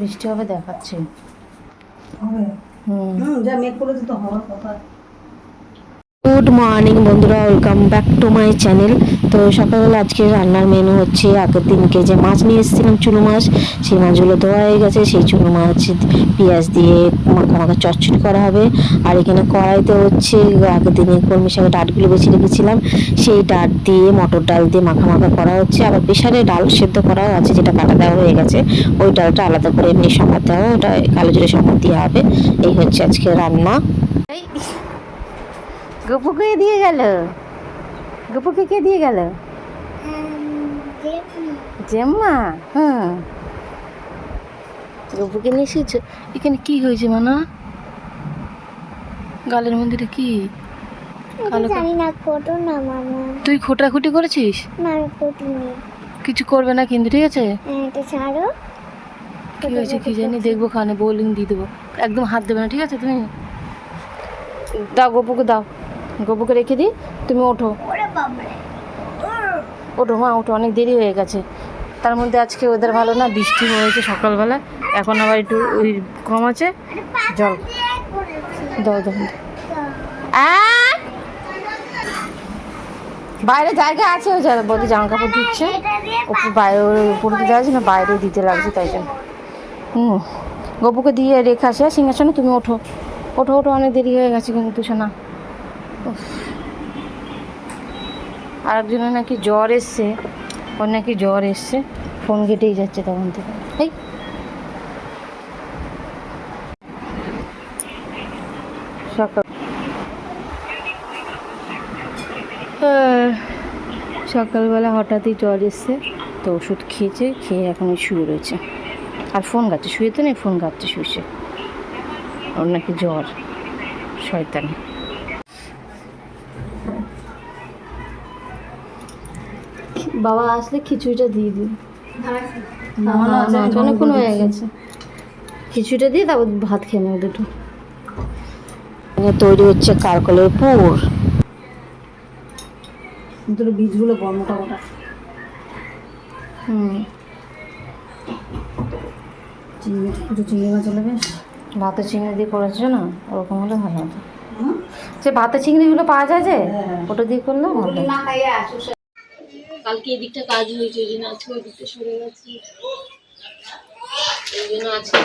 বৃষ্টি হবে দেখাচ্ছে। হবে? হুম। যা মেঘ করেছে তো হওয়ার কথা। গুড মর্নিং বন্ধুরা welcome back to my channel তো সকালবেলা আজকে রান্নার মেনু হচ্ছে আগের দিনকে যে মাছ নিয়ে এসেছিলাম, চুনো মাছ। সেই মাছগুলো ধোয়া হয়ে গেছে, সেই চুনো মাছ পেঁয়াজ দিয়ে মাখা মাখা চচ্চড়ি করা হবে। আর এখানে কড়াইতে হচ্ছে আগের দিনে কলমি শাকের ডাঁটগুলো বেছে রেখেছিলাম। সেই ডাঁট দিয়ে মটর ডাল দিয়ে মাখা মাখা করা হচ্ছে। আবার প্রেশারে ডাল সেদ্ধ করাও আছে, যেটা কাটা দেওয়া হয়ে গেছে। ওই ডালটা আলাদা করে এমনি সম্বাদ দেওয়া, ওটা কালো জিরে সম্বাদ দেওয়া হবে। এই হচ্ছে আজকে রান্না। গপুকে দিয়ে গেল? গপুকে কে দিয়ে গেল? জেম্মা হ্যাঁ গপুকে নিয়ে এসেছ? এখানে কি হয়েছে মানা? গালের মন্দিরে কি? জানি না না মামা তুই খোটাখুটি করেছিস? না আমি কিছু করবে না কিন্তু ঠিক আছে? হ্যাঁ, এটা ছাড়ো। কি হয়েছে কি জানি দেখব খানে বোলিং দিয়ে দেবো। একদম হাত দেবে না ঠিক আছে তুমি? দাও গপুকে দাও। গপুকে রেখে দিই তুমি ওঠো। ওঠো মা ওঠো অনেক দেরি হয়ে গেছে। তার মধ্যে আজকে ওদের ভালো না বৃষ্টি হয়েছে সকালবেলা। এখন আবার একটু ওই কম আছে। জল। দাও দাও। বাইরে জায়গা আছে ওই যারা বলতে জামা কাপড় দিচ্ছে ওপর বাইরে উপরে দিতে আছে না বাইরে দিতে লাগছে তাই জন্য। হুম গপুকে দিয়ে রেখে আসে সিংহাসনে তুমি ওঠো। ওঠো ওঠো অনেক দেরি হয়ে গেছে কিন্তু শোনা আর একজনের নাকি জ্বর এসছে, ওর নাকি জ্বর এসছে ফোন কেটেই যাচ্ছে তখন থেকে। এই। সকাল। সকালবেলা হঠাৎই জ্বর এসছে, তো ওষুধ খেয়েছে, খেয়ে এখন শুয়ে রয়েছে। আর ফোন গাচ্ছে শুয়ে তো নেই ফোন গাচ্ছে শুয়েছে। ওর নাকি জ্বর, শয়তানি। বাবা আসলে খিচুড়িটা দিয়ে দিন। অনেকক্ষণ হয়ে গেছে। খিচুড়িটা দিয়ে তারপর ভাত খেয়ে নেব দুটো। তৈরি হচ্ছে কারকলের পুর। ওর বীজগুলো বড় মোটা মোটা হুম। চিংড়ি একটু চিংড়ি মাছ হলে বেশ। ভাতে চিংড়ি দিয়ে করেছ না? ওরকম হলে ভালো হতো? যে ভাতে চিংড়িগুলো পাওয়া যায় যে? হ্যাঁ। ওটা দিয়ে করলে ভালো। কালকে এদিকটা কাজ হয়েছে ওই জন্য আজকে ওই দিকটা সরে গেছি। ওই জন্য আজকে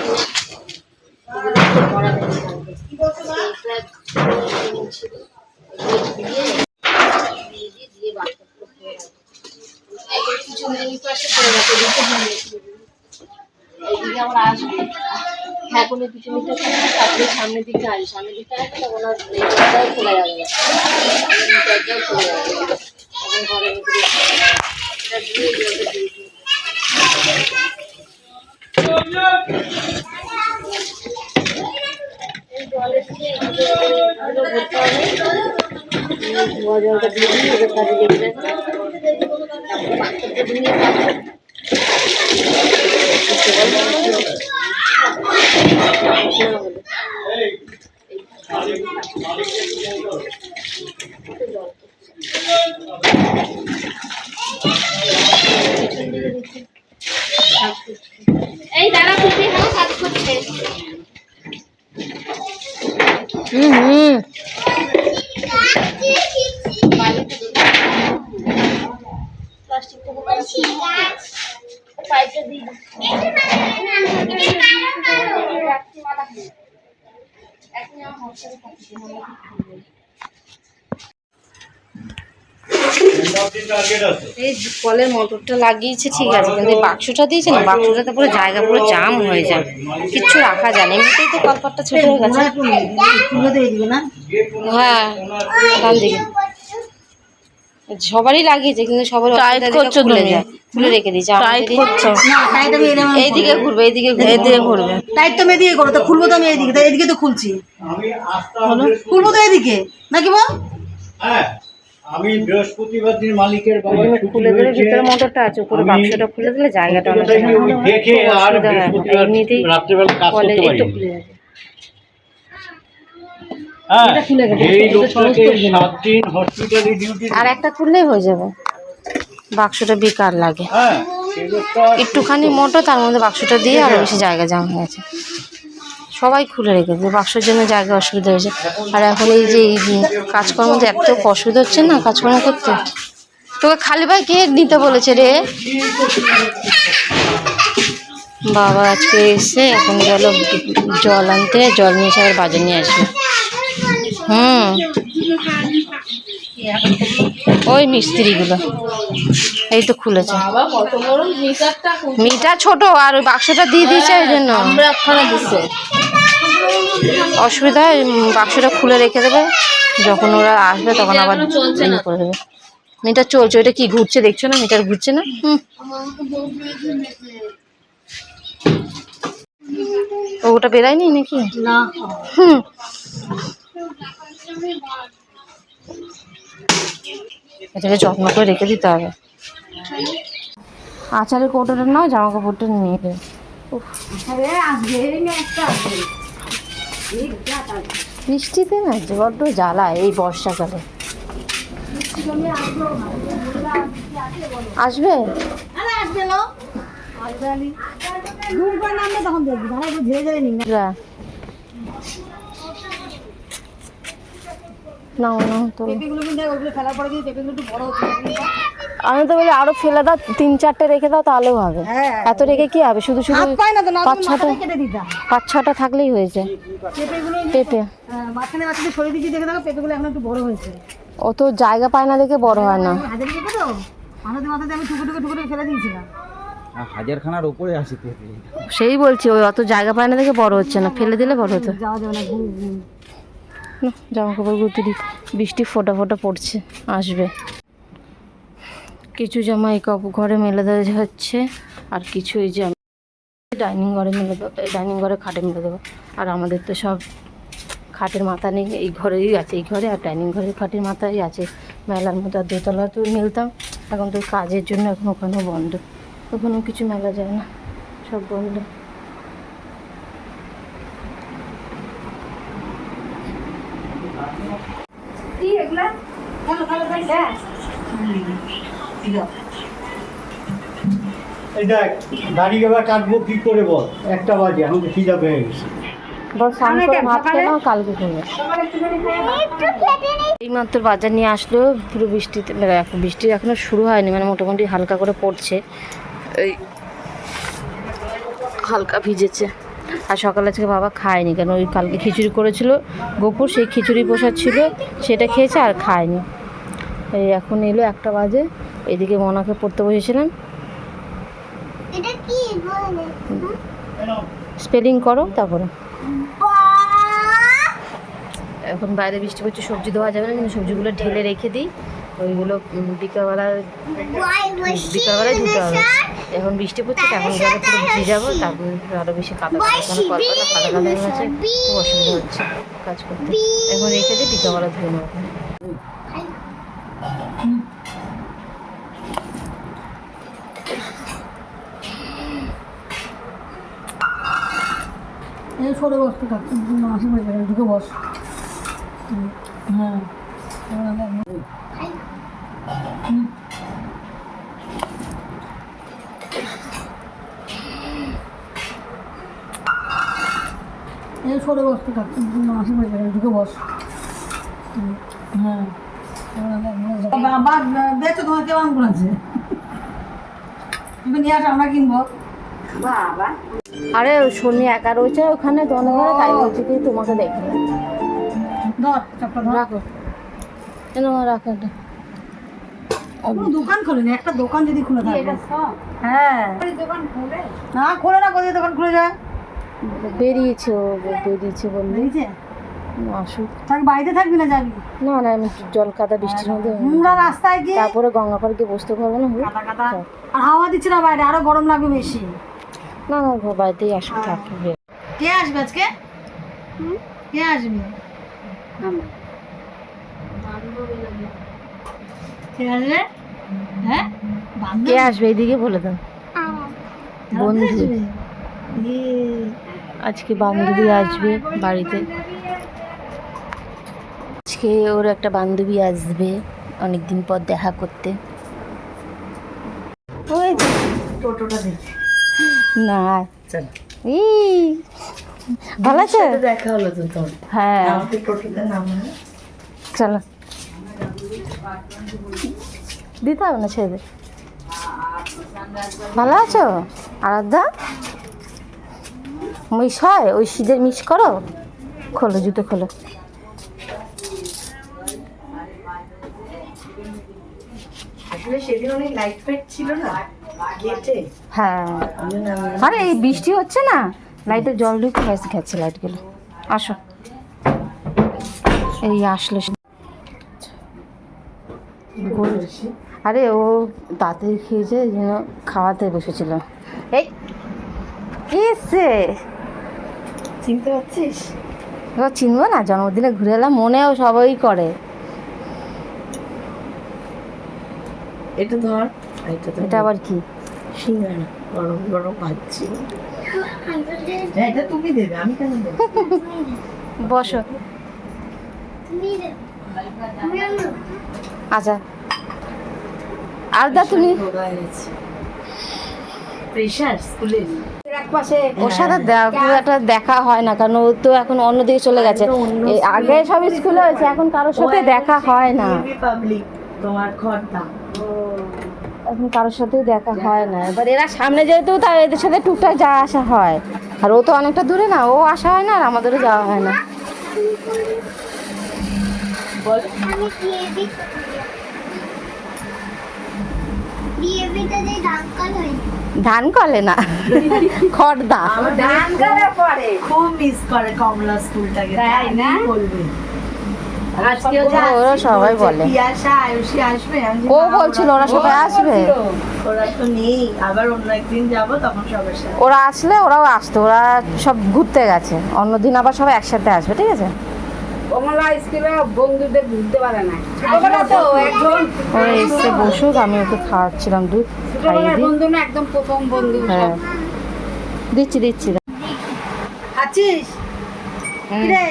হয়ে, কোনো তারপরে সামনের দিকটা আসবে সামনের রাখবে তখন আর খোলা যাবে। না দরজাও খোলা যাবে। এই ধোয়া জলটা দিয়ে দিই ওদের কাজে লেগে যাবে পাত্রটা ধুয়ে পাত্র এই দাঁড়া খুশি হ্যাঁ কাজ করছে। হুম হুম। এখন আমার হসপিটালে থাকছি এই কলের মোটরটা লাগিয়েছে ঠিক আছে কিন্তু বাক্সটা দিয়েছে না বাক্সটাতে পুরো জায়গা পুরো জাম হয়ে যায় কিচ্ছু রাখা যায় না এমনিতেই তো কলপাটটা ছোট হয়ে গেছে। হ্যাঁ ডান দিকে সবারই লাগিয়েছে কিন্তু সবার করছ খুলে যায় খুলে রেখে দিয়েছে টাইট আমি এইদিকে ঘুরবে এইদিকে ঘুরবে। এইদিকে ঘুরবে। টাইট তো আমি এদিকে করো তো খুলবো তো আমি এইদিকে তো এদিকে তো খুলছি। খুলবো তো এদিকে নাকি বল? হ্যাঁ। আমি বৃহস্পতিবার দিন মালিকের খুলে দিলে ভিতরে মোটরটা আছে উপরে বাক্সটা খুলে দিলে জায়গাটা অনেক দেখে আর। বৃহস্পতিবার রাত্রেবেলা কাজ করতে পারি আর একটা খুললেই হয়ে যাবে। বাক্সটা বেকার লাগে। হ্যাঁ একটুখানি মোটো তার মধ্যে বাক্সটা দিয়ে আরও বেশি জায়গা জাম হয়ে গেছে। সবাই খুলে রেখেছে, বাক্সের জন্য জায়গা অসুবিধা হয়েছে। আর এখন এই যে এই কাজকর্ম তো এত অসুবিধা হচ্ছে না, কাজকর্ম করতে তোকে খালি ভাই কে নিতে বলেছে রে? বাবা আজকে এসে এখন গেল জল আনতে, জল নিয়ে এসে আবার বাজার নিয়ে আসবে। হুম। ওই মিস্ত্রিগুলো, এই তো খুলেছে। মিটার ছোট, আর ওই বাক্সটা দিয়ে দিয়েছে ওই জন্য। অসুবিধা হয় বাক্সটা খুলে রেখে দেবে। যখন ওরা আসবে তখন আবার ইয়ে করে দেবে। মিটার চলছে ওইটা কি ঘুরছে দেখছ না? মিটার ঘুরছে না? ওটা বেরায়নি নাকি? হুম। এটাকে যত্ন করে রেখে দিতে হবে। আচারের কৌটোটা নাও জামা কাপড়টা নিয়ে নেবে মিষ্টিতে না বড্ড জ্বালা এই বর্ষাকালে। আসবে? না। নাও তো পেঁপেগুলো কিন্তু ওগুলো ফেলার পরে কিন্তু পেঁপেগুলো একটু বড় হচ্ছে। আমি তো বলি আরও ফেলে দাও তিন চারটে রেখে দাও তাহলেও হবে। হ্যাঁ। এত রেখে কি হবে? শুধু শুধু পাঁচ ছটা পাঁচ ছটা থাকলেই হয়েছে পেঁপেগুলো এই যে, পেঁপে। মাঝখানে মাঝখানে সরিয়ে দিয়েছি দেখে দেখো পেঁপেগুলো এখন একটু বড় হয়েছে। ও তো জায়গা পায় না দেখে বড় হয় না। হাজারি পেঁপে তো? মাথাতে মাথাতে আমি টুকু টুকু টুকু টুকু ফেলে দিয়েছিলাম। হাজারখানার উপরে আসে পেঁপে। সেই বলছি ওই অত জায়গা পায় না দেখে বড় হচ্ছে না। ফেলে দিলে বড় হতো। জামা কাপড় গুটি বৃষ্টি ফোটা ফোটা পড়ছে আসবে। কিছু জামা এই কাপড় ঘরে মেলে দেওয়া হচ্ছে আর কিছু এই যে আমি ডাইনিং ঘরে মেলে দেবো ডাইনিং ঘরে খাটে মেলে দেবো। আর আমাদের তো সব খাটের মাথা নেই এই ঘরেই আছে এই ঘরে আর ডাইনিং ঘরের খাটের মাথায় আছে। মেলার মতো আর দোতলা তো মেলতাম এখন তো কাজের জন্য এখন ওখানেও বন্ধ। ওখানেও কিছু মেলা যায় না সব বন্ধ। এই দেখ দাড়ি এবার কাটবো কি করে বল। একটা বাজে এখন তো খিদা পেয়ে গেছে। বল স্নান করে ভাত খেয়ে নাও। কালকে করবে এই বাজার নিয়ে আসলো পুরো বৃষ্টিতে মানে বৃষ্টি এখনও শুরু হয়নি মানে মোটামুটি হালকা করে পড়ছে। এই হালকা ভিজেছে। আর সকালে থেকে বাবা খায়নি কেন ওই কালকে খিচুড়ি করেছিল গোপুর সেই খিচুড়ি প্রসাদ ছিল সেটা খেয়েছে আর খায়নি। এই এখন এলো একটা বাজে এদিকে মনাকে পড়তে বসেছিলাম বলে? স্পেলিং করো তারপরে। এখন বাইরে বৃষ্টি পড়ছে সবজি দেওয়া যাবে না কিন্তু সবজিগুলো ঢেলে রেখে দিই। ওইগুলো বিকালবেলা বিকালবেলায় ধুতে হবে। এখন বৃষ্টি পড়ছে তখন গেলে পুরো ভিজে যাব তারপর আরও বেশি কাদা কাদা কল কাদা কাদা কাদা হয়ে গেছে খুব অসুবিধা হচ্ছে কাজ করতে। এখন রেখে দিই বিকালবেলা ধুয়ে নেব। এই সরে বস তো থাক। মাসি যাবে ঢুকে বস। হ্যাঁ। এই সরে বস তো থাক। মাসি যাবে ঢুকে বস। হ্যাঁ। বাবা বেচো তোমার কেমন করেছে? তুমি নিয়ে আসো, আমরা কিনবো। আরে শনি একা রয়েছে ওখানে দোকানে ঘরে? তাই বলছি কি তোমাকে দেখবে ধর চাপটা ধর। রাখো। কেন রাখো এটা। কোনো দোকান খোলেনি একটা দোকান যদি খুলে থাকে। হ্যাঁ। না খোলে না কোথায় দোকান খুলে যায়? বেরিয়েছে ও বেরিয়েছে বললে। আসুক। তাকে বাড়িতে থাকবি না যাবি? না না আমি জল কাদা বৃষ্টির মধ্যে নোংরা রাস্তায় গিয়ে তারপরে গঙ্গা পাড়ে গিয়ে বসতে পারব না। কাদা কাদা। আর হাওয়া দিচ্ছে না বাইরে আরও গরম লাগবে বেশি। না না ঘর বাড়িতেই আসুক থাকবে। কে আসবে আজকে? কে আসবে? কে আসবে? হ্যাঁ? কে আসবে? এইদিকে বলে দাও। বন্ধু। আজকে বান্ধবী আসবে বাড়িতে। আজকে ওর একটা বান্ধবী আসবে অনেকদিন পর দেখা করতে। ওই টোটোটা দেখি না চল। ই ভালো আছে? দেখা হলো তো তোর। হ্যাঁ। আমাকে নাম চলো। দিতে হবে না ছেড়ে। ভালো আছো? আরাধ্যা? মিস হয়? ওই শীতের মিস করো? খোলো জুতো খোলো। আসলে সেদিন অনেক লাইট ফাইট ছিল না গেটে হ্যাঁ। আরে এই বৃষ্টি হচ্ছে না? লাইটের জল ঢুকে গেছে খাচ্ছে লাইটগুলো আসো। এই আসলো আরে ও তাড়াতাড়ি খেয়েছে যেন খাওয়াতে বসেছিল। এই কি এসছে চিনতে পারছিস? ও চিনবো না জন্মদিনে ঘুরে এলাম মনেও সবাই করে। এটা ধর এটা আবার কি? সিঙ্গারা গরম গরম পাচ্ছি এটা তুমি দেবে আমি কেন দেবো? বসো। আচ্ছা। আর দা তুমি প্রেশার ওর সাথে একটা দেখা হয় না কারণ ও তো এখন অন্যদিকে চলে গেছে। আগে সব স্কুলে হয়েছে এখন কারোর সাথে দেখা হয় না। পাবলিক তোমার খর্দা। এখন কারোর সাথেই দেখা হয় না। এবার এরা সামনে যেহেতু তাই এদের সাথে টুকটাক যাওয়া আসা হয়। আর ও তো অনেকটা দূরে না ও আসা হয় না আর আমাদেরও যাওয়া হয় না। যে ধান কলে না। খড়দা। খুব মিস করে কমলা স্কুলটাকে তাই না? বলবে? ওরা সবাই বলে। ও বলছি, বলছিল ওরা সবাই আসবে। ওরা তো নেই। আবার অন্য একদিন যাব তখন সবার সাথে। ওরা আসলে ওরাও আসতো। ওরা সব ঘুরতে গেছে। অন্যদিন আবার সবাই একসাথে আসবে ঠিক আছে? ওরা এসে বসুক আমি ওকে খাওয়াচ্ছিলাম দুধ একদম প্রথম বন্ধু হ্যাঁ। দিচ্ছি দিচ্ছি। আছিস রে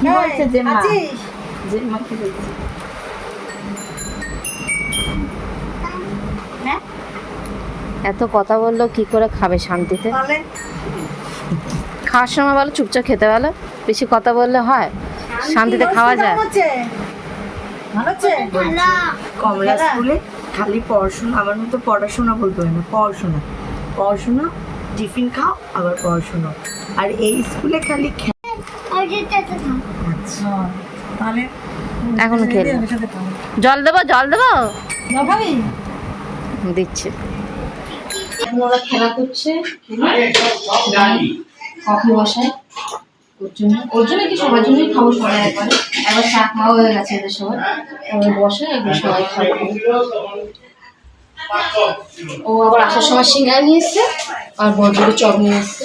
কি বলছে জেম্মা? আছিস জেম্মা কি বলছে এত কথা বলল কি করে খাবে শান্তিতে? খাওয়ার সময় বলো চুপচাপ খেতে বলো। বেশি কথা বললে হয় শান্তিতে খাওয়া যায়। খেলা কমলা স্কুলে খালি পড়াশোনা আমার মতো পড়াশোনা বলতে হয় না পড়াশোনা। পড়াশোনা টিফিন খাও আবার পড়াশোনা। আর এই স্কুলে খালি আচ্ছা তাহলে এখন খেলো জল দেবো জল দেবো? দিচ্ছে। ওরা খেলা করছে কফি বসায়। ওর জন্য ওর জন্য কি সবার জন্যই খাব সবাই একবার? একবার চা খাওয়া হয়ে গেছে এদের সবার। এবার বসে একবার সবাই খাব। ও আবার আসার সময় সিঙ্গারা নিয়ে এসছে আর বড় চপ নিয়ে এসছে।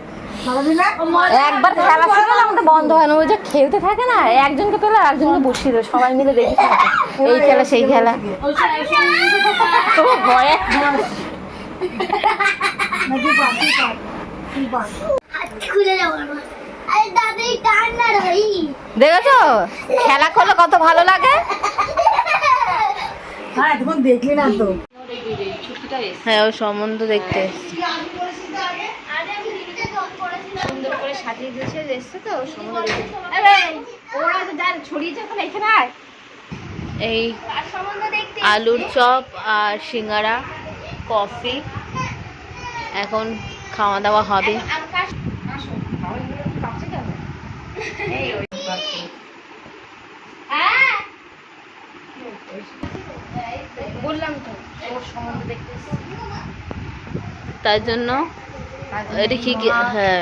একবার খেলা শুরু হলে আমাদের বন্ধ হয় না। ওই যে খেলতে থাকে না একজনকে পেলে একজনকে বসিয়ে দেবে সবাই মিলে দেখে এই খেলা সেই খেলা। তো ভয়ে দেখেছ? খেলা করলে কত ভালো লাগে? হ্যাঁ তখন দেখলি না তো। হ্যাঁ ওই সম্বন্ধ দেখতে আরে আমি দিদিকে জল করেছিলাম সুন্দর করে সাজিয়ে দিয়েছে এসছে তো ওরা তো যার ছড়িয়ে যখন এখানে আয়। এই আলুর চপ আর সিঙ্গারা কফি এখন খাওয়া দাওয়া হবে। বললাম তো ওর সম্বন্ধে দেখতে তার জন্য এটা কি- হ্যাঁ।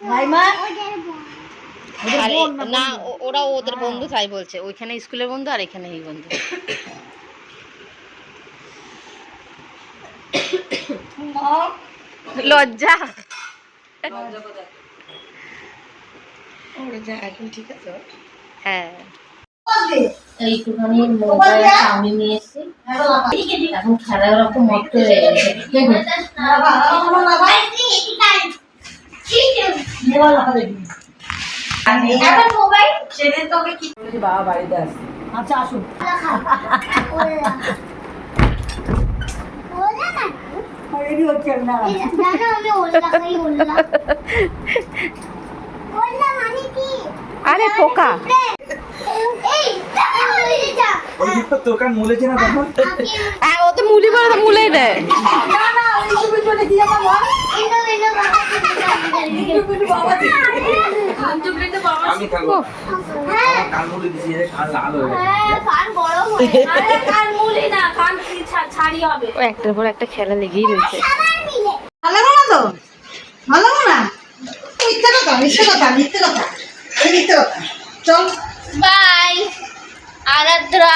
ভাইমা না ওরা ওদের বন্ধু তাই বলছে ওইখানে স্কুলের বন্ধু আর এখানে এই বন্ধু লজ্জা হ্যাঁ এইটুখানি মোবাইল চাউমিন নিয়ে এসেছি এখন খেলা ওরকম মত হয়ে গেছে আচ্ছা আসুন ওলা না রেডি হচ্ছে না। জানো আমি ওলা খাই ওলা ওলা মানে কি? আরে পোকা। দোকান তখন? হ্যাঁ ও তো মুলি করে তো মুলেই দেয়। হ্যাঁ একটার পর একটা খেলা লেগেই রয়েছে। ভালো লাগো না তো? ভালো না? মিথ্যে কথা মিথ্যে কথা মিথ্যে কথা মিথ্যে কথা। চল। বাই। আরাদ্রা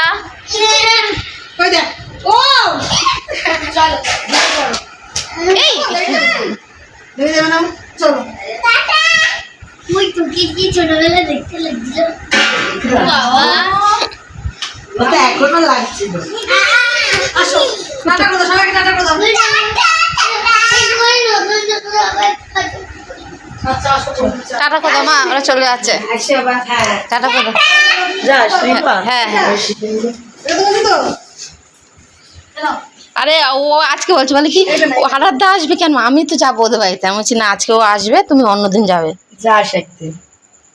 ও! চলো। এই দেখে। যাবে না? চলো। ওই তোকে কি ছোটবেলা দেখতে লাগছিল? বাবা। ওটা এখনও লাগছে আসো। টাটা করে সবাইকে টাটা করে দাও। আসো চলো। টাটা কথা মা ওরা চলে যাচ্ছে। টাটা কথা হ্যাঁ হ্যাঁ। আরে ও আজকে বলছে বলে কি ও হারাদা আসবে কেন আমি তো যাব ওদের বাড়িতে। আমি বলছি না আজকে ও আসবে তুমি অন্যদিন যাবে। যাস একদিন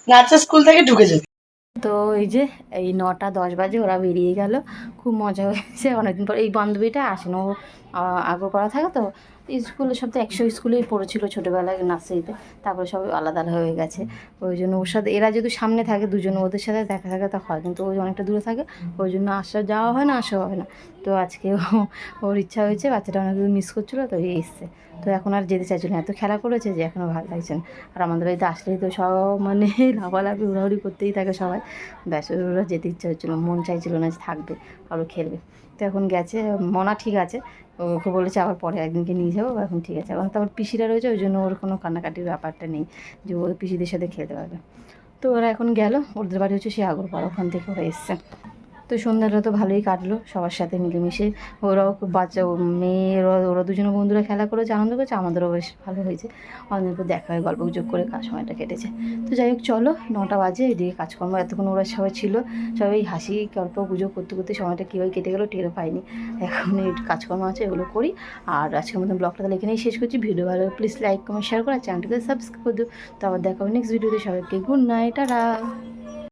নাচা স্কুল থেকে ঢুকে যাবে তো এই যে এই নটা দশ বাজে ওরা বেরিয়ে গেল। খুব মজা হয়েছে অনেকদিন পর। এই বান্ধবীটা আসেন ও আগরপাড়া থাকে তো, স্কুলে সব তো একশো স্কুলেই পড়েছিল ছোটোবেলায় নার্সারিতে, তারপরে সব আলাদা আলাদা হয়ে গেছে। ওই জন্য ওর সাথে, এরা যদি সামনে থাকে, দুজন ওদের সাথে দেখা থাকে তা হয়, কিন্তু ওই অনেকটা দূরে থাকে, ওই জন্য আসা যাওয়া হয় না, আসা হয় না। তো আজকে ওর ইচ্ছা হয়েছে, বাচ্চাটা অনেক মিস করছিল তো এসছে। তো এখন আর যেতে চাইছিল না, এত খেলা করেছে যে এখনও ভালো লাগছে না। আর আমাদের বাড়িতে আসলেই তো সব মানে লাফালাফি উড়াউড়ি করতেই থাকে সবাই। ব্যাস, ওরা যেতে ইচ্ছা হচ্ছিল মন চাইছিল না যে থাকবে। আরও খেলবে। তো এখন গেছে, মনা ঠিক আছে। ওকে বলেছে আবার পরে একদিনকে নিয়ে যাব এখন ঠিক আছে। এখন তারপর পিসিরা রয়েছে, ওই জন্য ওর কোনো কান্নাকাটির ব্যাপারটা নেই যে ও পিসিদের সাথে খেলতে পারবে। তো ওরা এখন গেল, ওদের বাড়ি হচ্ছে সে আগরপাড়া, ওখান থেকে ওরা এসছে। তো সন্ধ্যাটা তো ভালোই কাটলো, সবার সাথে মিলেমিশে। ওরাও বাচ্চা মেয়ে, ওরা ওরা দুজনে বন্ধুরা খেলা করেছে, আনন্দ করেছে, আমাদেরও বেশ ভালো হয়েছে। অনেক পর দেখা হয় গল্প গুজব করে সময়টা কেটেছে। তো যাই হোক, চলো, নটা বাজে, এদিকে কাজকর্ম, এতক্ষণ ওরা সবাই ছিল, সবাই হাসি, গল্প গুজব করতে করতে সময়টা কীভাবে কেটে গেলো টেরও পাইনি। এখন কাজকর্ম আছে, এগুলো করি। আর আজকের মতন ব্লগটা তাহলে এখানেই শেষ করছি। ভিডিও ভালো প্লিজ লাইক কমেন্ট শেয়ার করে চ্যানেলটাকে সাবস্ক্রাইব করে দিও। তো আবার দেখা হবে নেক্সট ভিডিওতে সবাইকে গুড নাইট আর